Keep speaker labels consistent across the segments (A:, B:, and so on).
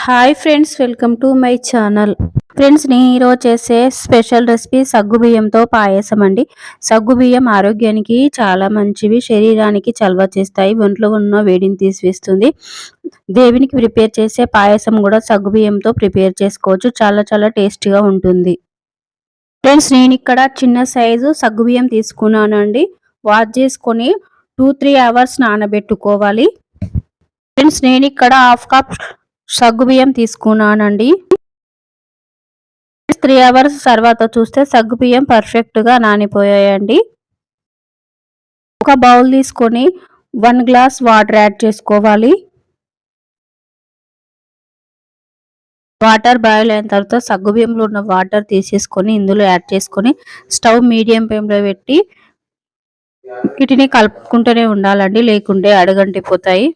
A: Hi friends welcome to my channel. Friends నేను ఈరోజు చేసే స్పెషల్ రెసిపీ సగ్గుబియ్యంతో పాయసం అండి. సగ్గు బియ్యం ఆరోగ్యానికి చాలా మంచివి శరీరానికి చలవ చేస్తాయి ఒంట్లో ఉన్న వేడిని తీసివేస్తుంది. దేవునికి ప్రిపేర్ చేసే పాయసం కూడా సగ్గుబియ్యంతో ప్రిపేర్ చేసుకోవచ్చు. చాలా చాలా టేస్టీగా ఉంటుంది. ఫ్రెండ్స్ నేను ఇక్కడ చిన్న సైజు సగ్గు బియ్యం తీసుకున్నానండి. వాష్ చేసుకొని టూ త్రీ అవర్స్ నానబెట్టుకోవాలి. ఫ్రెండ్స్ నేను ఇక్కడ హాఫ్ కప్ సగ్గుబియ్యం తీసుకున్నానండి. త్రీ అవర్స్ తర్వాత చూస్తే సగ్గుబియ్యం పర్ఫెక్ట్గా నానిపోయాయండి. ఒక బౌల్ తీసుకొని వన్ గ్లాస్ వాటర్ యాడ్ చేసుకోవాలి. వాటర్ బాయిల్ అయిన తర్వాత సగ్గుబియ్యంలో ఉన్న వాటర్ తీసేసుకొని ఇందులో యాడ్ చేసుకొని స్టవ్ మీడియం ఫ్లేమ్లో పెట్టి వీటిని కలుపుకుంటూనే ఉండాలండి లేకుంటే అడగంటిపోతాయి.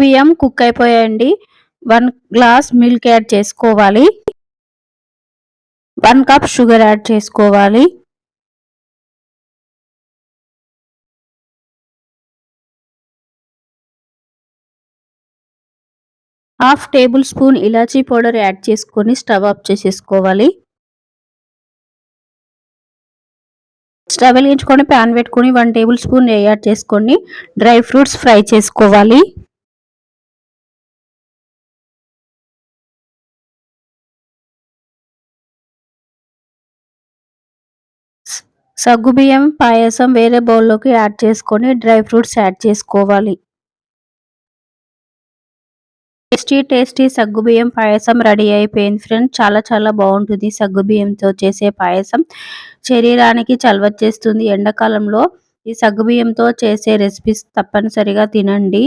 A: బియ్యం కుక్ అయిపోయాయండి వన్ గ్లాస్ మిల్క్ యాడ్ చేసుకోవాలి. వన్ కప్ షుగర్ యాడ్ చేసుకోవాలి. హాఫ్ టేబుల్ స్పూన్ ఇలాచీ పౌడర్ యాడ్ చేసుకొని స్టవ్ ఆఫ్ చేసేసుకోవాలి. స్టవ్ వెలిగించుకొని ప్యాన్ పెట్టుకొని వన్ టేబుల్ స్పూన్ యాడ్ చేసుకొని డ్రై ఫ్రూట్స్ ఫ్రై చేసుకోవాలి. సగ్గుబియ్యం పాయసం వేరే బౌల్లోకి యాడ్ చేసుకొని డ్రై ఫ్రూట్స్ యాడ్ చేసుకోవాలి. టేస్టీ టేస్టీ సగ్గుబియ్యం పాయసం రెడీ అయిపోయింది ఫ్రెండ్స్. చాలా చాలా బాగుంటుంది సగ్గుబియ్యంతో చేసే పాయసం. శరీరానికి చల్వచ్చేస్తుంది. ఎండాకాలంలో ఈ సగ్గుబియ్యంతో చేసే రెసిపీస్ తప్పనిసరిగా తినండి.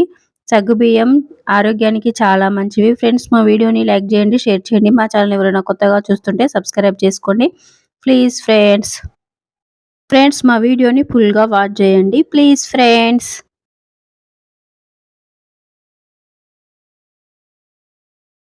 A: సగ్గుబియ్యం ఆరోగ్యానికి చాలా మంచివి. ఫ్రెండ్స్ మా వీడియోని లైక్ చేయండి షేర్ చేయండి. మా ఛానల్ ఎవరైనా కొత్తగా చూస్తుంటే సబ్స్క్రైబ్ చేసుకోండి. Please friends. ఫ్రెండ్స్ మా వీడియోని ఫుల్గా వాచ్ చేయండి. Please friends.